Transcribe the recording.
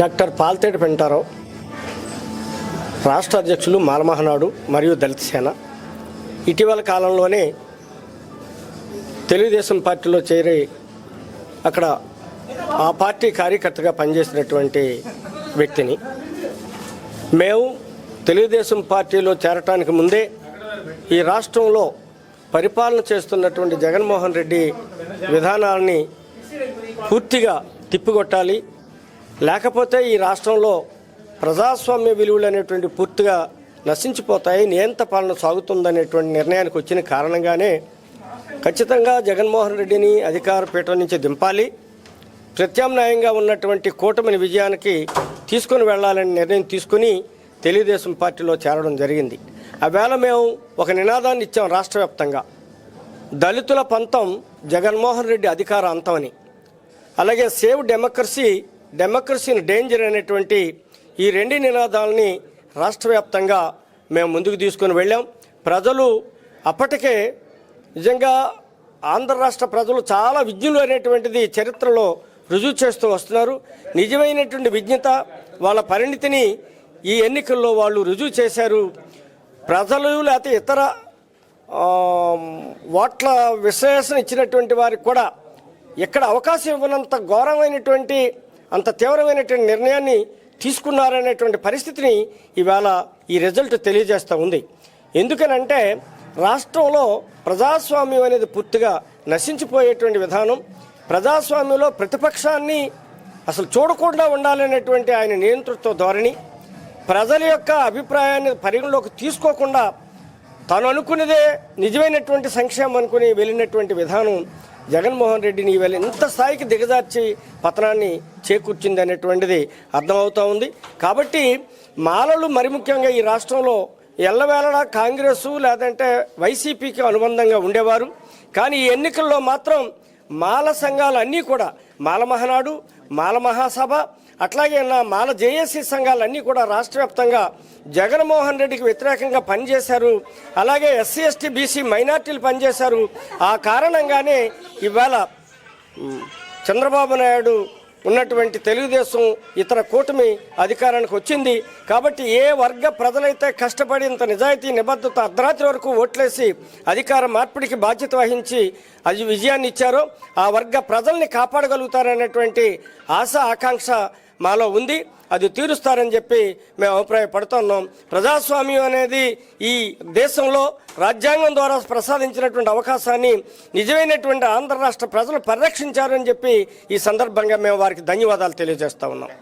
Doctor Palteti Pentarao రాష్ట్ర అధ్యక్షులు మాలమహనాడు మరియు దళిత సేన. ఇటీవల కాలంలోనే తెలుగుదేశం పార్టీలో చేరి అక్కడ ఆ పార్టీ కార్యకర్తగా పనిచేసినటువంటి వ్యక్తిని. మేము తెలుగుదేశం పార్టీలో చేరటానికి ముందే ఈ రాష్ట్రంలో పరిపాలన చేస్తున్నటువంటి జగన్మోహన్ రెడ్డి విధానాలని పూర్తిగా తిప్పికొట్టాలి. లేకపోతే ఈ రాష్ట్రంలో ప్రజాస్వామ్య విలువలు అనేటువంటి పూర్తిగా నశించిపోతాయి నియంత పాలన సాగుతుందనేటువంటి నిర్ణయానికి వచ్చిన కారణంగానే ఖచ్చితంగా జగన్మోహన్ రెడ్డిని అధికార పీఠం నుంచి దింపాలి. ప్రత్యామ్నాయంగా ఉన్నటువంటి కూటమిని విజయానికి తీసుకొని వెళ్ళాలని నిర్ణయం తీసుకుని తెలుగుదేశం పార్టీలో చేరడం జరిగింది. ఆవేళ మేము ఒక నినాదాన్ని ఇచ్చాం రాష్ట్ర వ్యాప్తంగా దళితుల పంతం జగన్మోహన్ రెడ్డి అధికార అంతమని అలాగే సేవ్ డెమోక్రసీ డెమోక్రసీని డేంజర్ అనేటువంటి ఈ రెండు నినాదాలని రాష్ట్ర వ్యాప్తంగా మేము ముందుకు తీసుకొని వెళ్ళాం. ప్రజలు అప్పటికే నిజంగా ఆంధ్ర రాష్ట్ర ప్రజలు చాలా విజ్ఞులు అనేటువంటిది చరిత్రలో రుజువు చేస్తూ వస్తున్నారు. నిజమైనటువంటి విజ్ఞత వాళ్ళ పరిణితిని ఈ ఎన్నికల్లో వాళ్ళు రుజువు చేశారు. ప్రజలు లేకపోతే ఇతర ఓట్ల విశ్లేషణ ఇచ్చినటువంటి వారికి కూడా ఎక్కడ అవకాశం ఇవ్వనంత ఘోరమైనటువంటి అంత తీవ్రమైనటువంటి నిర్ణయాన్ని తీసుకున్నారనేటువంటి పరిస్థితిని ఇవాళ ఈ రిజల్ట్ తెలియజేస్తూ ఉంది. ఎందుకనంటే రాష్ట్రంలో ప్రజాస్వామ్యం అనేది పూర్తిగా నశించిపోయేటువంటి విధానం ప్రజాస్వామ్యంలో ప్రతిపక్షాన్ని అసలు చూడకుండా ఉండాలనేటువంటి ఆయన నియంతృత్వ ధోరణి ప్రజల యొక్క అభిప్రాయాన్ని పరిగణలోకి తీసుకోకుండా తాను అనుకున్నదే నిజమైనటువంటి సంక్షేమం అనుకుని వెళ్ళినటువంటి విధానం జగన్మోహన్ రెడ్డిని ఇవాళ ఇంత స్థాయికి దిగజార్చి పతనాన్ని చేకూర్చింది అనేటువంటిది అర్థమవుతూ ఉంది. కాబట్టి మాలలు మరి ముఖ్యంగా ఈ రాష్ట్రంలో ఎల్లవేళలా కాంగ్రెస్ లేదంటే వైసీపీకి అనుబంధంగా ఉండేవారు. కానీ ఈ ఎన్నికల్లో మాత్రం మాల సంఘాలు అన్నీ కూడా మాల మహనాడు మాల మహాసభ అట్లాగే నా మాల జేఏసీ సంఘాలన్నీ కూడా రాష్ట్ర వ్యాప్తంగా జగన్మోహన్ రెడ్డికి వ్యతిరేకంగా పనిచేశారు. అలాగే ఎస్సీ ఎస్టీ బీసీ మైనార్టీలు పనిచేశారు. ఆ కారణంగానే ఇవాళ చంద్రబాబు నాయుడు ఉన్నటువంటి తెలుగుదేశం ఇతర కూటమి అధికారానికి వచ్చింది. కాబట్టి ఏ వర్గ ప్రజలైతే కష్టపడి ఇంత నిజాయితీ నిబద్ధత అర్ధరాత్రి వరకు ఓట్లేసి అధికార మార్పిడికి బాధ్యత వహించి అది విజయాన్ని ఇచ్చారో ఆ వర్గ ప్రజల్ని కాపాడగలుగుతారనేటువంటి ఆశ ఆకాంక్ష మాలో ఉంది. అది తీరుస్తారని చెప్పి మేము అభిప్రాయపడుతున్నాం. ప్రజాస్వామ్యం అనేది ఈ దేశంలో రాజ్యాంగం ద్వారా ప్రసాదించినటువంటి అవకాశాన్ని నిజమైనటువంటి ఆంధ్ర రాష్ట్ర ప్రజలు పరిరక్షించారని చెప్పి ఈ సందర్భంగా మేము వారికి ధన్యవాదాలు తెలియజేస్తా ఉన్నాం.